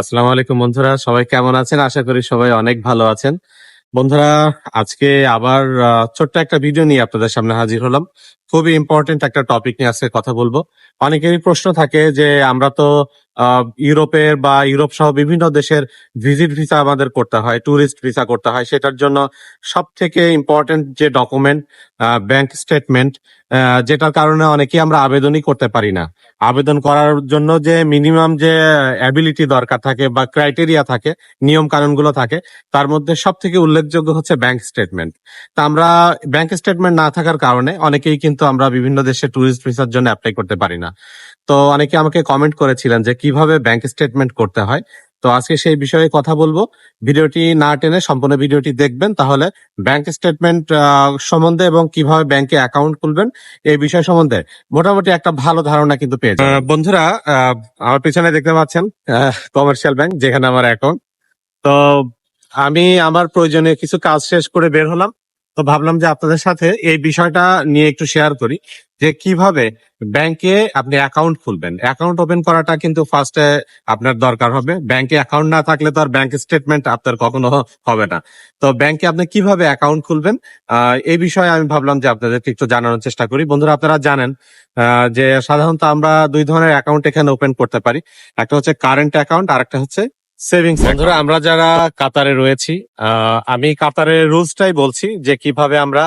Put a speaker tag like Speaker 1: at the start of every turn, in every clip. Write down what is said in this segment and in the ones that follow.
Speaker 1: আসসালামু আলাইকুম বন্ধুরা, সবাই কেমন আছেন? আশা করি সবাই অনেক ভালো আছেন। বন্ধুরা, আজকে আবার ছোট্ট একটা ভিডিও নিয়ে আপনাদের সামনে হাজির হলাম। খুবই ইম্পর্টেন্ট একটা টপিক নিয়ে আজকে কথা বলব। অনেকেরই প্রশ্ন থাকে যে, আমরা তো ইউরোপের বা ইউরোপ সহ বিভিন্ন দেশের ভিজিট ভিসা আমাদের করতে হয় ট্যুরিস্ট ভিসা করতে হয়। সেটার জন্য সব থেকে ইম্পর্টেন্ট যে ডকুমেন্ট ব্যাংক স্টেটমেন্ট যেটার কারণে অনেকেই আমরা আবেদনই করতে পারি না। আবেদন করার জন্য যে মিনিমাম যে অ্যাবিলিটি দরকার থাকে বা ক্রাইটেরিয়া থাকে, নিয়ম কানুনগুলো থাকে, তার মধ্যে সব থেকে উল্লেখযোগ্য হচ্ছে ব্যাংক স্টেটমেন্ট তা আমরা ব্যাংক স্টেটমেন্ট না থাকার কারণে অনেকেই কিন্তু আমরা বিভিন্ন দেশে ট্যুরিস্ট ভিসার জন্য অ্যাপ্লাই করতে পারি না। তো অনেকে আমাকে কমেন্ট করেছিলেন যে কীভাবে ব্যাংক স্টেটমেন্ট করতে হয় তো আজকে সেই বিষয়ে কথা বলব। ভিডিওটি না টেনে সম্পূর্ণ ভিডিওটি দেখবেন, তাহলে ব্যাংক স্টেটমেন্ট সম্বন্ধে এবং কীভাবে ব্যাংকে অ্যাকাউন্ট খুলবেন এই বিষয় সম্বন্ধে মোটামুটি একটা ভালো ধারণা কিন্তু পেয়ে বন্ধুরা আমার পিছনে দেখতে পাচ্ছেন কমার্শিয়াল ব্যাংক যেখানে আমার অ্যাকাউন্ট তো আমি আমার প্রয়োজনীয় কিছু কাজ শেষ করে বের হলাম। তো ভাবলাম যে আপনাদের সাথে এই বিষয়টা নিয়ে একটু শেয়ার করি। যে কীভাবে ব্যাংকে আপনি অ্যাকাউন্ট খুলবেন। অ্যাকাউন্ট ওপেন করাটা কিন্তু ফার্স্টে আপনার দরকার হবে। ব্যাংকে অ্যাকাউন্ট না থাকলে তো আর ব্যাংক স্টেটমেন্ট আপনার কখনো হবে না। তো ব্যাংকে আপনি কীভাবে অ্যাকাউন্ট খুলবেন? এই বিষয়ে আমি ভাবলাম যে আপনাদেরকে একটু জানানোর চেষ্টা করি। বন্ধুরা, আপনারা জানেন যে সাধারণত আমরা দুই ধরনের অ্যাকাউন্ট এখানে ওপেন করতে পারি। একটা হচ্ছে কারেন্ট অ্যাকাউন্ট আর একটা হচ্ছে সেভিংস বন্ধুরা, আমরা যারা কাতারে রয়েছি আমি কাতারের রুলসটাই বলছি যে কীভাবে আমরা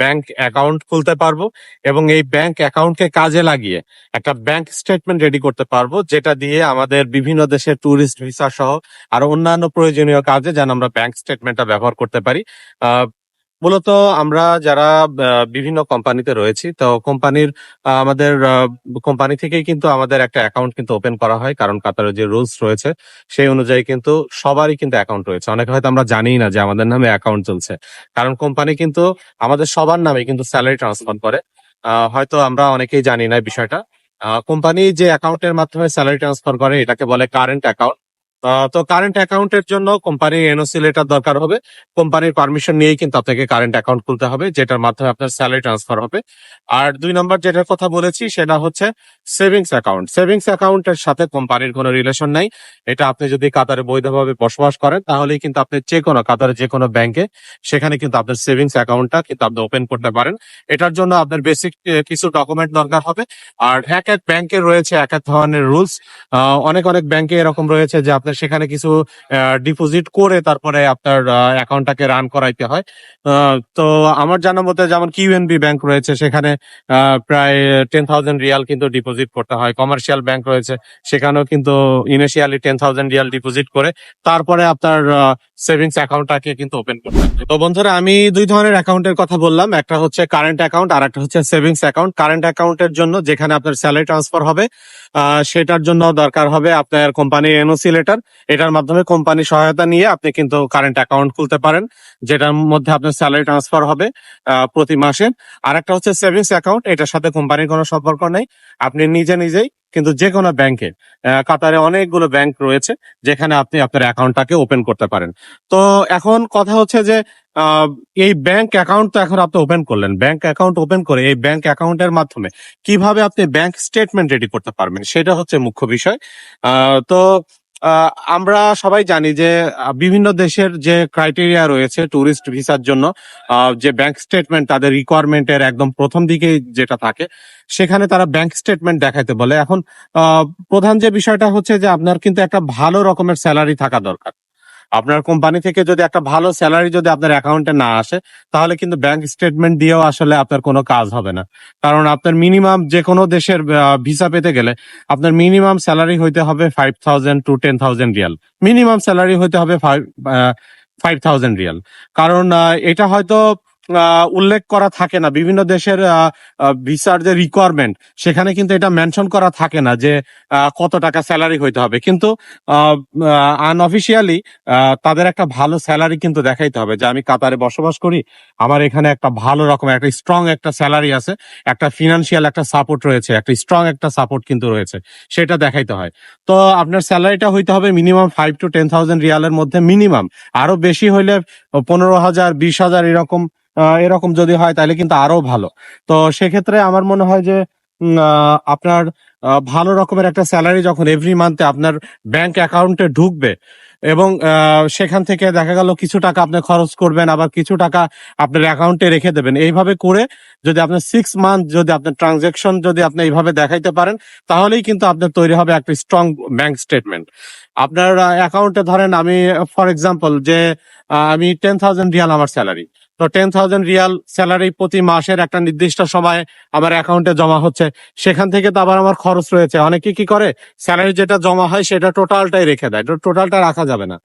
Speaker 1: ব্যাংক অ্যাকাউন্ট খুলতে পারব এবং এই ব্যাংক অ্যাকাউন্টকে কাজে লাগিয়ে একটা ব্যাংক স্টেটমেন্ট রেডি করতে পারব, যেটা দিয়ে আমাদের বিভিন্ন দেশের ট্যুরিস্ট ভিসা সহ আর অন্যান্য প্রয়োজনীয় কাজে যেন আমরা ব্যাংক স্টেটমেন্টটা ব্যবহার করতে পারি। মূলত আমরা যারা বিভিন্ন কোম্পানিতে রয়েছি, তো কোম্পানির আমাদের কোম্পানি থেকেই কিন্তু আমাদের একটা অ্যাকাউন্ট কিন্তু ওপেন করা হয়। কারণ কাতারের যে রুলস রয়েছে, সেই অনুযায়ী কিন্তু সবারই কিন্তু অ্যাকাউন্ট রয়েছে। অনেকে হয়তো আমরা জানিই না যে আমাদের নামে অ্যাকাউন্ট চলছে। কারণ কোম্পানি কিন্তু আমাদের সবার নামে কিন্তু স্যালারি ট্রান্সফার করে। হয়তো আমরা অনেকেই জানি না বিষয়টা। কোম্পানি যে অ্যাকাউন্টের মাধ্যমে স্যালারি ট্রান্সফার করে, এটাকে বলে কারেন্ট অ্যাকাউন্ট তো কারেন্ট অ্যাকাউন্টের জন্য কোম্পানির এনওসি লেটার দরকার হবে। কোম্পানির পারমিশন নিয়েই কিন্তু আপনাকে কারেন্ট অ্যাকাউন্ট খুলতে হবে, যেটার মাধ্যমে আপনার স্যালারি ট্রান্সফার হবে। আর দুই নম্বর যেটার কথা বলেছি, সেটা হচ্ছে সেভিংস অ্যাকাউন্ট সেভিংস অ্যাকাউন্টের সাথে কোম্পানির কোনো রিলেশন নাই। এটা আপনি যদি কাতারে বৈধভাবে বসবাস করেন, তাহলেই কিন্তু আপনি যে কোনো কাতারে যে কোনো ব্যাংকে সেখানে কিন্তু আপনার সেভিংস অ্যাকাউন্টটা কিন্তু আপনি ওপেন করতে পারেন। এটার জন্য আপনার বেসিক কিছু ডকুমেন্ট দরকার হবে। আর এক এক ব্যাংকে রয়েছে এক এক ধরনের রুলস অনেক অনেক ব্যাংকে এরকম রয়েছে যে আপনার সেখানে কিছু ডিপোজিট করে তারপরে আপনার অ্যাকাউন্টটাকে রান করাইতে হয়। তো আমার জানা মতে যেমন কিউএনবি ব্যাংক রয়েছে, সেখানে প্রায় টেন থাউজেন্ড রিয়াল কিন্তু ডিপোজিট করতে হয়। কমার্শিয়াল ব্যাংক রয়েছে, সেখানেও কিন্তু initially ten thousand riyal deposit করে, তারপরে আপনার সেভিংস অ্যাকাউন্টটাকে কিন্তু ওপেন করতে হবে তো বন্ধুরা, আমি দুই ধরনের অ্যাকাউন্টের কথা বললাম। একটা হচ্ছে কারেন্ট অ্যাকাউন্ট আর একটা হচ্ছে সেভিংস অ্যাকাউন্ট কারেন্ট অ্যাকাউন্টের জন্য যেখানে আপনার স্যালারি ট্রান্সফার হবে সেটার জন্য দরকার হবে আপনার কোম্পানির এনওসি লেটার এটার মাধ্যমে কোম্পানি সহায়তা নিয়ে আপনি কিন্তু কারেন্ট অ্যাকাউন্ট খুলতে পারেন, যেটার মধ্যে আপনার স্যালারি ট্রান্সফার হবে প্রতি মাসে। আর একটা হচ্ছে সেভিংস অ্যাকাউন্ট এটার সাথে কোম্পানির কোনো সম্পর্ক নেই। আপনি নিজে নিজেই কিন্তু যে কোনো ব্যাংকে কাতারে অনেকগুলো ব্যাংক রয়েছে, যেখানে আপনি আপনার অ্যাকাউন্টটাকে ওপেন করতে পারেন। তো এখন কথা হচ্ছে যে এই ব্যাংক অ্যাকাউন্ট তো এখন আপনি ওপেন করলেন। ব্যাংক অ্যাকাউন্ট ওপেন করে এই ব্যাংক অ্যাকাউন্টের মাধ্যমে কীভাবে আপনি ব্যাংক স্টেটমেন্ট রেডি করতে পারবেন, সেটা হচ্ছে মুখ্য বিষয়। তো আমরা সবাই জানি যে বিভিন্ন দেশের যে ক্রাইটেরিয়া রয়েছে ট্যুরিস্ট ভিসার জন্য যে ব্যাংক স্টেটমেন্ট তাদের রিকোয়ারমেন্টের একদম প্রথম দিকে যেটা থাকে, সেখানে তারা ব্যাংক স্টেটমেন্ট দেখাইতে বলে। এখন প্রধান যে বিষয়টা হচ্ছে যে, আপনার কিন্তু একটা ভালো রকমের স্যালারি থাকা দরকার। আপনার কোম্পানি থেকে যদি একটা ভালো স্যালারি যদি আপনার অ্যাকাউন্টে না আসে, তাহলে কিন্তু ব্যাংক স্টেটমেন্ট দিয়েও আসলে আপনার কোনো কাজ হবে না। কারণ আপনার মিনিমাম যে কোনো দেশের ভিসা পেতে গেলে আপনার মিনিমাম স্যালারি হইতে হবে five thousand to ten thousand riyal. Minimum salary হইতে হবে ফাইভ ফাইভ থাউজেন্ড রিয়াল। কারণ এটা হয়তো উল্লেখ করা থাকে না। বিভিন্ন দেশের ভিসার যে রিকোয়ারমেন্ট সেখানে কিন্তু এটা মেনশন করা থাকে না যে কত টাকা স্যালারি হইতে হবে। কিন্তু আনঅফিসিয়ালি তাদের একটা ভালো স্যালারি কিন্তু দেখাইতে হবে যে, আমি কাতারে বসবাস করি, আমার এখানে একটা ভালো রকমের একটা স্ট্রং একটা স্যালারি আছে, একটা ফিনান্সিয়াল একটা সাপোর্ট রয়েছে, একটা স্ট্রং একটা সাপোর্ট কিন্তু রয়েছে, সেটা দেখাইতে হয়। তো আপনার স্যালারিটা হইতে হবে minimum five to ten thousand রিয়ালের মধ্যে মিনিমাম আরও বেশি হইলে পনেরো হাজার, বিশ হাজার এরকম এরকম যদি হয় তাহলে কিন্তু আরও ভালো। তো সেক্ষেত্রে আমার মনে হয় যে আপনার ভালো রকমের একটা স্যালারি যখন এভরি মান্থে আপনার ব্যাংক অ্যাকাউন্টে ঢুকবে এবং সেখান থেকে দেখা গেল কিছু টাকা আপনি খরচ করবেন, আবার কিছু টাকা আপনার অ্যাকাউন্টে রেখে দেবেন। এইভাবে করে যদি আপনার সিক্স মান্থ যদি আপনার ট্রানজেকশন যদি আপনি এইভাবে দেখাইতে পারেন, তাহলেই কিন্তু আপনার তৈরি হবে একটা স্ট্রং ব্যাংক স্টেটমেন্ট আপনার অ্যাকাউন্টে ধরেন আমি ফর এক্সাম্পল যে আমি টেন থাউজেন্ড রিয়াল আমার স্যালারি তো টেন থাউজেন্ড রিয়াল স্যালারি প্রতি মাসের একটা নির্দিষ্ট সময় আমার অ্যাকাউন্টে জমা হচ্ছে। সেখান থেকে তো আবার আমার খরচ রয়েছে। অনেকে কি করে? স্যালারি যেটা জমা হয় সেটা টোটালটাই রেখে দেয়। টোটালটা রাখা যাবে না।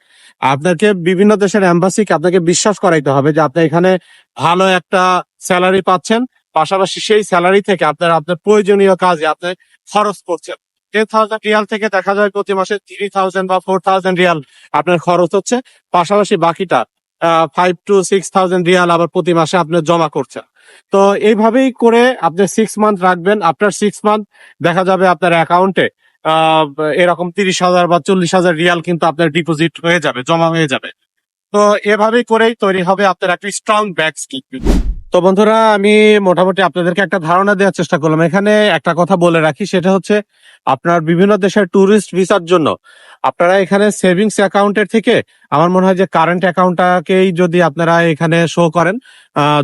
Speaker 1: আপনাকে বিভিন্ন দেশের এম্বাসিকে আপনাকে বিশ্বাস করাইতে হবে যে আপনি এখানে ভালো একটা স্যালারি পাচ্ছেন। পাশাপাশি সেই স্যালারি থেকে আপনার আপনার প্রয়োজনীয় কাজে আপনি খরচ করছেন। টেন থাউজেন্ড রিয়াল থেকে দেখা যায় প্রতি মাসে থ্রি থাউজেন্ড বা ফোর থাউজেন্ড রিয়াল আপনার খরচ হচ্ছে। পাশাপাশি বাকিটা five to six thousand riyal আবার প্রতি মাসে আপনি জমা করছেন। তো এইভাবেই করে আপনি সিক্স মান্থ রাখবেন। আপনার সিক্স মান্থ দেখা যাবে আপনার অ্যাকাউন্টে এরকম তিরিশ হাজার বা চল্লিশ হাজার রিয়াল কিন্তু আপনার ডিপোজিট হয়ে যাবে, জমা হয়ে যাবে। তো এভাবেই করেই তৈরি হবে আপনার একটা স্ট্রং ব্যাক স্টেটমেন্ট তো বন্ধুরা, আমি মোটামুটি আপনাদেরকে একটা ধারণা দেওয়ার চেষ্টা করলাম। এখানে একটা কথা বলে রাখি, সেটা হচ্ছে আপনার বিভিন্ন দেশের ট্যুরিস্ট ভিসার জন্য। আপনারা এখানে সেভিংস অ্যাকাউন্টের থেকে, আমার মনে হয় যে কারেন্ট অ্যাকাউন্টটাকেই যদি আপনারা এখানে শো করেন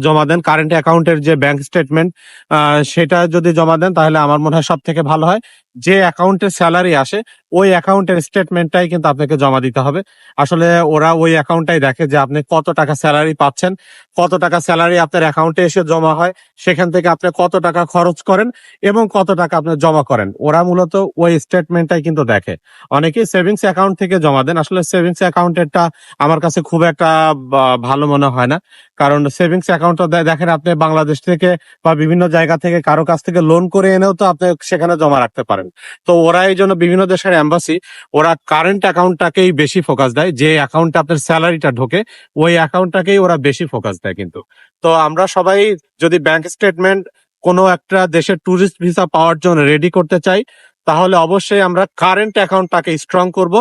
Speaker 1: জমা দেন কারেন্ট অ্যাকাউন্টের যে ব্যাংক স্টেটমেন্ট সেটা যদি জমা দেন, তাহলে আমার মনে হয় সব থেকে ভালো হয়। যে অ্যাকাউন্টের স্যালারি আসে, ওই অ্যাকাউন্টের স্টেটমেন্টটাই কিন্তু আপনাকে জমা দিতে হবে। আসলে ওরা ওই অ্যাকাউন্টটাই দেখে যে আপনি কত টাকা স্যালারি পাচ্ছেন, কত টাকা স্যালারি আপনার অ্যাকাউন্টে এসে জমা হয়, সেখান থেকে আপনি কত টাকা খরচ করেন এবং কত টাকা আপনি জমা করেন। ওরা মূলত ওই স্টেটমেন্টটাই কিন্তু দেখে। অনেকেই সেভিংস অ্যাকাউন্ট থেকে জমা দেন। আসলে সেভিংস অ্যাকাউন্টেরটা আমার কাছে খুব একটা ভালো মনে হয় না। কারণ সেভিংস অ্যাকাউন্টটা দেখেন আপনি বাংলাদেশ থেকে বা বিভিন্ন জায়গা থেকে কারও কাছ থেকে লোন করে এনেও তো আপনি সেখানে জমা রাখতে পারেন। তো ওরা এই জন্য বিভিন্ন দেশের এম্বাসি ওরা কারেন্ট অ্যাকাউন্টটাকেই বেশি ফোকাস দেয়। যে অ্যাকাউন্টে আপনার স্যালারিটা ঢোকে, ওই অ্যাকাউন্টটাকেই ওরা বেশি ফোকাস দেয় কিন্তু। তো আমরা সবাই যদি ব্যাংক স্টেটমেন্ট কোনো একটা দেশের ট্যুরিস্ট ভিসা পাওয়ার জন্য রেডি করতে চাই তাহলে অবশ্যই আমরা কারেন্ট অ্যাকাউন্টটাকে স্ট্রং করব।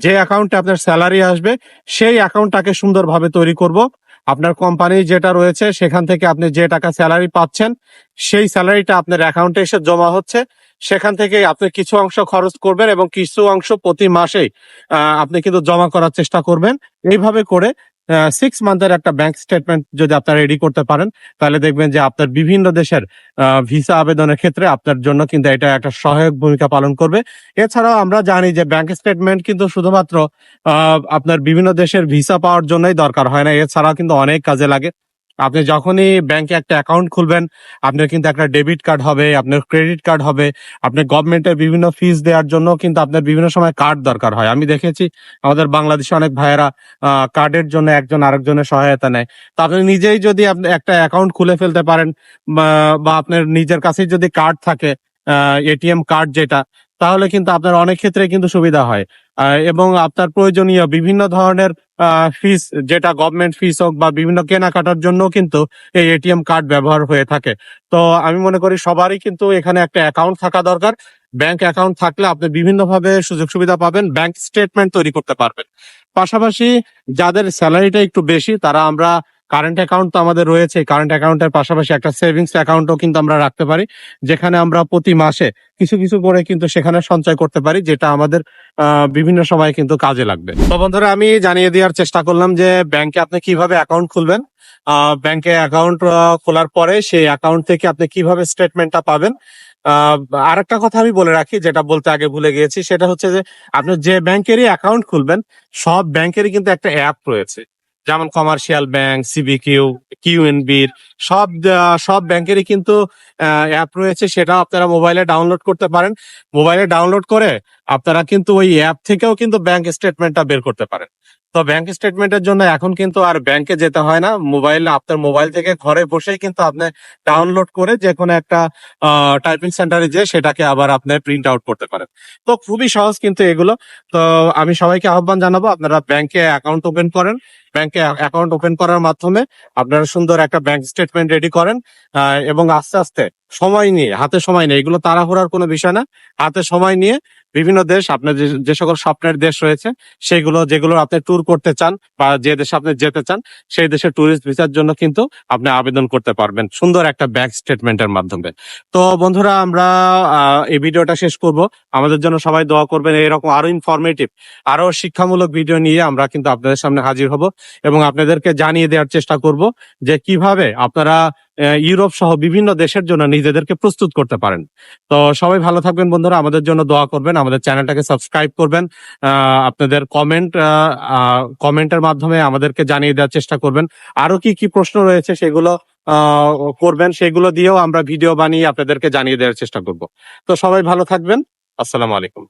Speaker 1: যে অ্যাকাউন্টে আপনার স্যালারি আসবে, সেই অ্যাকাউন্টটাকে সুন্দরভাবে তৈরি করব। আপনার কোম্পানি যেটা রয়েছে, সেখান থেকে আপনি যে টাকা স্যালারি পাচ্ছেন, সেই স্যালারিটা আপনার অ্যাকাউন্টে এসে জমা হচ্ছে। সেখান থেকে আপনি কিছু অংশ খরচ করবেন এবং কিছু অংশ প্রতি মাসেই আপনি কিন্তু জমা করার চেষ্টা করবেন। এইভাবে করে সিক্স মান্থের একটা ব্যাংক স্টেটমেন্ট যদি আপনারা রেডি করতে পারেন, তাহলে দেখবেন যে আপনার বিভিন্ন দেশের ভিসা আবেদনের ক্ষেত্রে আপনার জন্য কিন্তু এটা একটা সহায়ক ভূমিকা পালন করবে। এছাড়াও আমরা জানি যে ব্যাংক স্টেটমেন্ট কিন্তু শুধুমাত্র আপনার বিভিন্ন দেশের ভিসা পাওয়ার জন্যই দরকার হয় না, এছাড়াও কিন্তু অনেক কাজে লাগে। আপনি যখনই ব্যাংকে একটা অ্যাকাউন্ট খুলবেন, আপনার কিন্তু একটা ডেবিট কার্ড হবে, আপনার ক্রেডিট কার্ড হবে আপনি গভর্নমেন্টের বিভিন্ন ফিস দেওয়ার জন্য কিন্তু আপনার বিভিন্ন সময় কার্ড দরকার হয়। আমি দেখেছি আমাদের বাংলাদেশে অনেক ভাইয়েরা কার্ডের জন্য একজন আরেকজনের সহায়তা নেয়। তো আপনি নিজেই যদি আপনি একটা অ্যাকাউন্ট খুলে ফেলতে পারেন, বা- বা আপনার নিজের কাছেই যদি কার্ড থাকে এটিএম কার্ড যেটা, তাহলে কিন্তু আপনার অনেক ক্ষেত্রে কিন্তু সুবিধা হয়। এবং আপনার প্রয়োজনীয় বিভিন্ন ধরনের ফিস যেটা গভর্নমেন্ট ফিস হোক বা বিভিন্ন কেনাকাটার জন্য কিন্তু এই এটিএম কার্ড ব্যবহার হয়ে থাকে। তো আমি মনে করি সবারই কিন্তু এখানে একটা অ্যাকাউন্ট থাকা দরকার। ব্যাংক অ্যাকাউন্ট থাকলে আপনি বিভিন্নভাবে সুযোগ সুবিধা পাবেন ব্যাংক স্টেটমেন্ট তৈরি করতে পারবেন। পাশাপাশি যাদের স্যালারিটা একটু বেশি, তারা আমরা কারেন্ট অ্যাকাউন্ট তো আমাদের রয়েছে। কারেন্ট অ্যাকাউন্টের পাশাপাশি একটা সেভিংস অ্যাকাউন্টও কিন্তু আমরা রাখতে পারি, যেখানে আমরা প্রতি মাসে কিছু কিছু করে কিন্তু সেখানে সঞ্চয় করতে পারি, যেটা আমাদের বিভিন্ন সময় কিন্তু কাজে লাগবে। তো বন্ধুরা, আমি জানিয়ে দেওয়ার চেষ্টা করলাম যে ব্যাংকে আপনি কীভাবে অ্যাকাউন্ট খুলবেন? ব্যাংকে অ্যাকাউন্ট খোলার পরে সেই অ্যাকাউন্ট থেকে আপনি কীভাবে স্টেটমেন্টটা পাবেন? আর একটা কথা আমি বলে রাখি, যেটা বলতে আগে ভুলে গিয়েছি, সেটা হচ্ছে যে আপনি যে ব্যাংকেরই অ্যাকাউন্ট খুলবেন, সব ব্যাংকেরই কিন্তু একটা অ্যাপ রয়েছে। যেমন কমার্শিয়াল ব্যাংক সিবিকিউ কিউএনবির সব সব ব্যাংকেরই কিন্তু অ্যাপ রয়েছে। সেটা আপনারা মোবাইলে ডাউনলোড করতে পারেন। মোবাইলে ডাউনলোড করে আপনারা কিন্তু ওই অ্যাপ থেকেও কিন্তু ব্যাংক স্টেটমেন্টটা বের করতে পারেন। তো ব্যাংক স্টেটমেন্টের জন্য এখন কিন্তু আর ব্যাংকে যেতে হয় না। মোবাইল আপনার মোবাইল থেকে ঘরে বসেই কিন্তু আপনি ডাউনলোড করে যে কোনো একটা টাইপিং সেন্টারে যে সেটাকে আবার আপনি প্রিন্ট আউট করতে পারেন। তো খুবই সহজ কিন্তু এগুলো। তো আমি সবাইকে আহ্বান জানাব, আপনারা ব্যাংকে অ্যাকাউন্ট ওপেন করেন। ব্যাংকে অ্যাকাউন্ট ওপেন করার মাধ্যমে আপনারা সুন্দর একটা ব্যাংক স্টেটমেন্ট রেডি করেন। এবং আস্তে আস্তে সময় নিয়ে, হাতে সময় নিয়ে, এগুলো তাড়াহুড়ার কোনো বিষয় না। হাতে সময় নিয়ে বিভিন্ন দেশ, আপনার যে সকল স্বপ্নের দেশ রয়েছে, সেগুলো, যেগুলো আপনি ট্যুর করতে চান বা যে দেশে আপনি যেতে চান, সেই দেশের ট্যুরিস্ট ভিসার জন্য কিন্তু আপনি আবেদন করতে পারবেন। সুন্দর একটা ব্যাংক স্টেটমেন্টের মাধ্যমে। তো বন্ধুরা, আমরা এই ভিডিওটা শেষ করব। আমাদের জন্য সবাই দোয়া করবেন, এরকম আরও ইনফরমেটিভ আরও শিক্ষামূলক ভিডিও নিয়ে আমরা কিন্তু আপনাদের সামনে হাজির হব এবং আপনাদেরকে জানিয়ে দেওয়ার চেষ্টা করব যে কীভাবে আপনারা ইউরোপ সহ বিভিন্ন দেশের জন্য নিজেদেরকে প্রস্তুত করতে পারেন। তো সবাই ভালো থাকবেন বন্ধুরা, আমাদের জন্য দোয়া করবেন, আমাদের চ্যানেলটাকে সাবস্ক্রাইব করবেন আপনাদের কমেন্ট কমেন্টের মাধ্যমে আমাদেরকে জানিয়ে দেওয়ার চেষ্টা করবেন। আরও কি কি প্রশ্ন রয়েছে সেগুলো করবেন, সেগুলো দিয়েও আমরা ভিডিও বানিয়ে আপনাদেরকে জানিয়ে দেওয়ার চেষ্টা করব। তো সবাই ভালো থাকবেন, আসসালামু আলাইকুম।